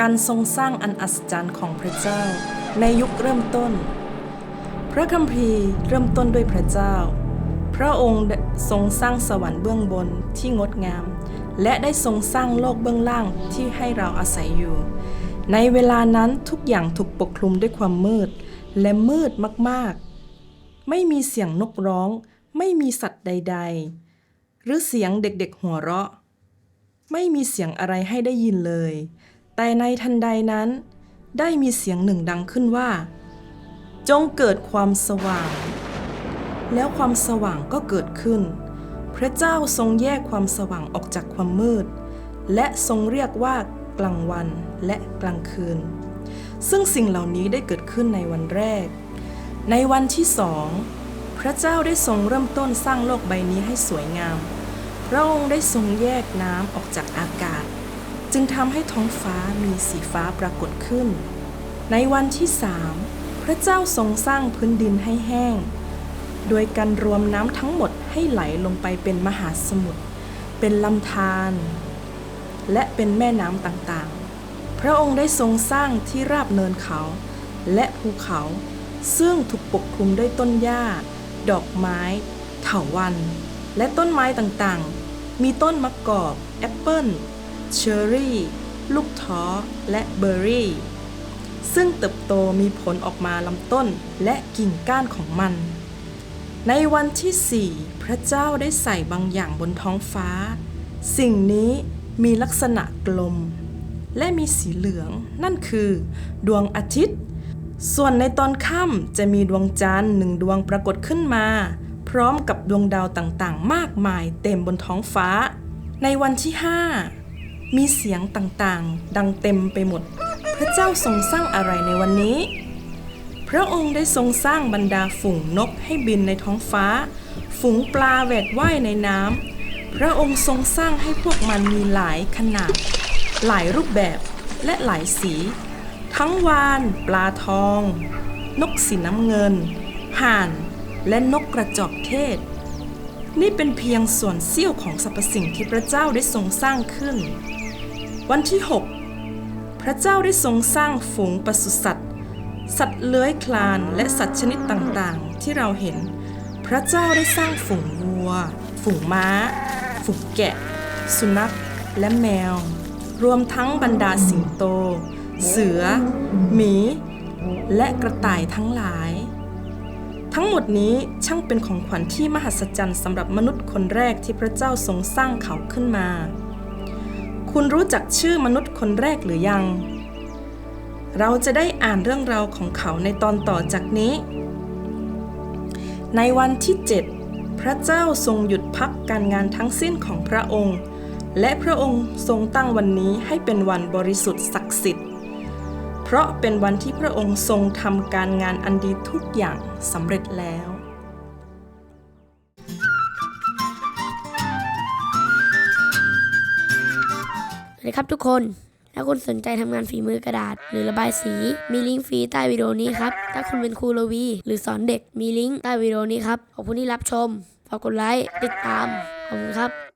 การทรงสร้างอันอัศจรรย์ของพระเจ้า ในยุคเริ่มต้น พระคัมภีร์เริ่มต้นด้วยพระเจ้า พระองค์ทรงสร้างสวรรค์เบื้องบนที่งดงาม และได้ทรงสร้างโลกเบื้องล่างที่ให้เราอาศัยอยู่ ในเวลานั้นทุกอย่างถูกปกคลุมด้วยความมืด และมืดมากๆ ไม่มีเสียงนกร้อง ไม่มีสัตว์ใด ๆ หรือเสียงเด็กๆหัวเราะ ไม่มีเสียงอะไรให้ได้ยินเลย แต่ในทันใดนั้น ได้มีเสียงหนึ่งดังขึ้นว่า จงเกิดความสว่าง แล้วความสว่างก็เกิดขึ้น พระเจ้าทรงแยกความสว่างออกจากความมืด และทรงเรียกว่ากลางวันและกลางคืน ซึ่งสิ่งเหล่านี้ได้เกิดขึ้นในวันแรก ในวันที่สองพระเจ้าได้ทรงเริ่มต้นสร้างโลกใบนี้ให้สวยงาม พระองค์ได้ทรงแยกน้ำออกจากอากาศ จึงทำให้ท้องฟ้ามีสีฟ้าปรากฏขึ้น ในวันที่สามพระเจ้าทรงสร้างพื้นดินให้แห้ง โดยการรวมน้ำทั้งหมดให้ไหลลงไปเป็นมหาสมุทร เป็นลำธาร และเป็นแม่น้ำต่างๆ พระองค์ได้ทรงสร้างที่ราบเนินเขา และภูเขา ซึ่งถูกปกคลุมด้วยต้นหญ้า ดอกไม้ เถาวัลย์ และต้นไม้ต่างๆ มีต้นมะกอก แอปเปิ้ล เชอร์รี่ ลูกท้อ และเบอร์รี่ ซึ่งเติบโตมีผลออกมาลำต้นและกิ่งก้านของมัน ในวันที่สี่พระเจ้าได้ใส่บางอย่างบนท้องฟ้า สิ่งนี้มีลักษณะกลม และมีสีเหลืองนั่นคือ ดวงอาทิตย์ ส่วนในตอนค่ำจะมีดวงจันทร์หนึ่งดวงปรากฏขึ้นมา พร้อมกับดวงดาวต่างๆ มากมายเต็มบนท้องฟ้า ในวันที่ห้า มีเสียงต่างๆ ดังเต็มไปหมด พระเจ้าทรงสร้างอะไรในวันนี้ พระองค์ได้ทรงสร้างบรรดาฝูงนกให้บินในท้องฟ้า ฝูงปลาแหวกว่ายในน้ำ พระองค์ทรงสร้างให้พวกมันมีหลายขนาด หลายรูปแบบและหลายสี ทั้งวาน ปลาทอง นกสีน้ำเงิน ห่าน และนกกระจอกเทศนี่เป็นเพียงส่วนเสี้ยวของสรรพสิ่งที่พระเจ้าได้ทรงสร้างขึ้น วันที่ 6 พระเจ้าได้ทรงสร้างฝูงปศุสัตว์ สัตว์เลื้อยคลานและสัตว์ชนิดต่างๆ ที่เราเห็น พระเจ้าได้สร้างฝูงวัว ฝูงม้า ฝูงแกะ สุนัข และแมว รวมทั้งบรรดาสิงโต เสือ หมี และกระต่ายทั้งหลาย ทั้งหมดนี้ช่างเป็นของขวัญที่มหัศจรรย์สำหรับมนุษย์คนแรกที่พระเจ้าทรงสร้างเขาขึ้นมา คุณรู้จักชื่อมนุษย์คนแรกหรือยัง เราจะได้อ่านเรื่องราวของเขาในตอนต่อจากนี้ ในวันที่ 7 พระเจ้าทรงหยุดพักการงานทั้งสิ้นของพระองค์ และพระองค์ทรงตั้งวันนี้ให้เป็นวันบริสุทธิ์ศักดิ์สิทธิ์ เพราะเป็นวันที่พระองค์ทรงทำการงานอันดีทุกอย่างสำเร็จแล้ว วัสดีครับทุกคน ถ้าคุณสนใจทำงานฝีมือกระดาษ หรือระบายสี มีลิงก์ฟรีใต้วิดีโอนี้ครับ ถ้าคุณเป็นครูโลวี หรือสอนเด็ก มีลิงก์ใต้วิดีโอนี้ครับ ขอบคุณที่รับชม ฝากกดไลค์ ติดตาม ขอบคุณครับ